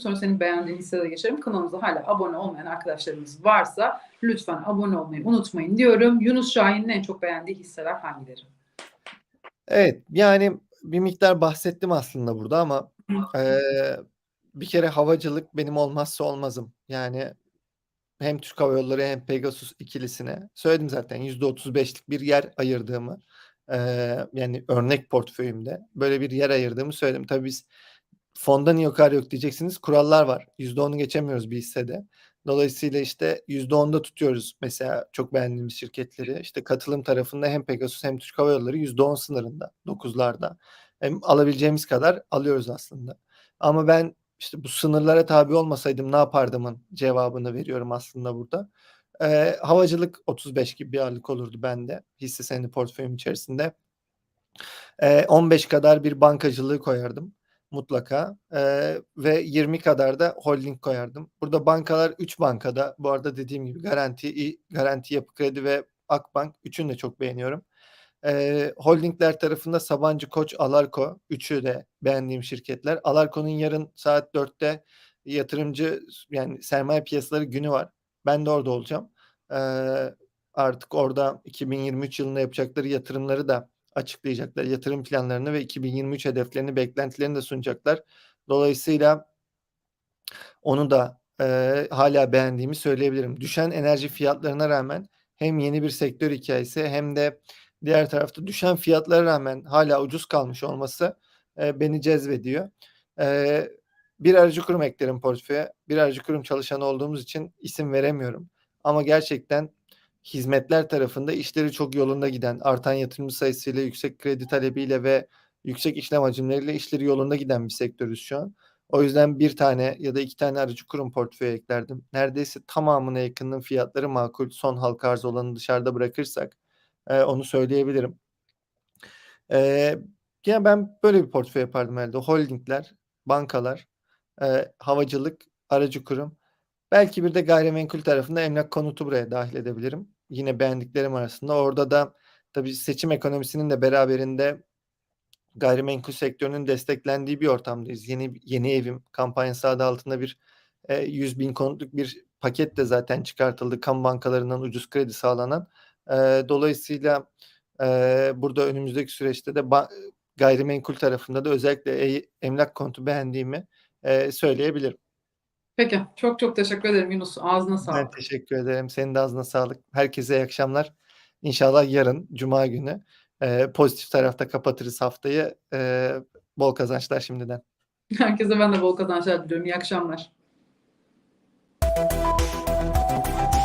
Sonra senin beğendiğin hisselere geçelim. Kanalımıza hala abone olmayan arkadaşlarımız varsa lütfen abone olmayı unutmayın diyorum. Yunus Şahin'in en çok beğendiği hisseler hangileri? Evet, yani bir miktar bahsettim aslında burada ama eee, bir kere havacılık benim olmazsa olmazım. Yani hem Türk Hava Yolları hem Pegasus ikilisine söyledim zaten %35'lik bir yer ayırdığımı. Eee, yani örnek portföyümde böyle bir yer ayırdığımı söyledim. Tabii biz fonda niye o yok diyeceksiniz. Kurallar var. %10'u geçemiyoruz bir hissede. Dolayısıyla işte %10'da tutuyoruz mesela çok beğendiğimiz şirketleri. İşte katılım tarafında hem Pegasus hem Türk Hava Yolları %10 sınırında, 9'larda. Hem alabileceğimiz kadar alıyoruz aslında. Ama ben işte bu sınırlara tabi olmasaydım ne yapardımın cevabını veriyorum aslında burada. Eee, havacılık 35 gibi bir ağırlık olurdu bende hisse senedi portföyüm içerisinde. Eee, 15 kadar bir bankacılığı koyardım mutlaka eee, ve 20 kadar da holding koyardım. Burada bankalar 3 bankada bu arada dediğim gibi Garanti, Garanti Yapı Kredi ve Akbank üçünü de çok beğeniyorum. Eee, holdingler tarafında Sabancı, Koç, Alarko üçü de beğendiğim şirketler. Alarko'nun yarın saat 4'te yatırımcı yani sermaye piyasaları günü var. Ben de orada olacağım. Eee, artık orada 2023 yılında yapacakları yatırımları da açıklayacaklar. Yatırım planlarını ve 2023 hedeflerini, beklentilerini de sunacaklar. Dolayısıyla onu da eee, hâlâ beğendiğimi söyleyebilirim. Düşen enerji fiyatlarına rağmen hem yeni bir sektör hikâyesi hem de diğer tarafta düşen fiyatlara rağmen hâlâ ucuz kalmış olması eee, beni cezbediyor. Eee, bir aracı kurum eklerim portföye. Bir aracı kurum çalışanı olduğumuz için isim veremiyorum. Ama gerçekten hizmetler tarafında işleri çok yolunda giden, artan yatırımcı sayısıyla, yüksek kredi talebiyle ve yüksek işlem hacimleriyle işleri yolunda giden bir sektörüz şu an. O yüzden 1 tane ya da 2 tane aracı kurum portföye eklerdim. Neredeyse tamamına yakınının fiyatları makul. Son halka arz olanı dışarıda bırakırsak eee, onu söyleyebilirim. Eee, ya ben böyle bir portföy yapardım herhâlde. Holdingler, bankalar, eee, havacılık, aracı kurum. Belki bir de gayrimenkul tarafında emlak konutu buraya dâhil edebilirim. Yine beğendiklerim arasında. Orada da tabii seçim ekonomisinin de beraberinde gayrimenkul sektörünün desteklendiği bir ortamdayız. Yeni yeni evim kampanyası adı altında bir eee, 100.000 konutluk bir paket de zaten çıkartıldı. Kamu bankalarından ucuz kredi sağlanan. Eee, dolayısıyla eee, burada önümüzdeki süreçte de gayrimenkul tarafında da özellikle ey emlak konutu beğendiğimi eee, söyleyebilirim. Peki. Çok çok teşekkür ederim Yunus. Ağzına sağlık. Ben teşekkür ederim. Senin de ağzına sağlık. Herkese iyi akşamlar. İnşallah yarın Cuma günü e, pozitif tarafta kapatırız haftayı. E, bol kazançlar şimdiden. Herkese ben de bol kazançlar diliyorum. İyi akşamlar. Thank you.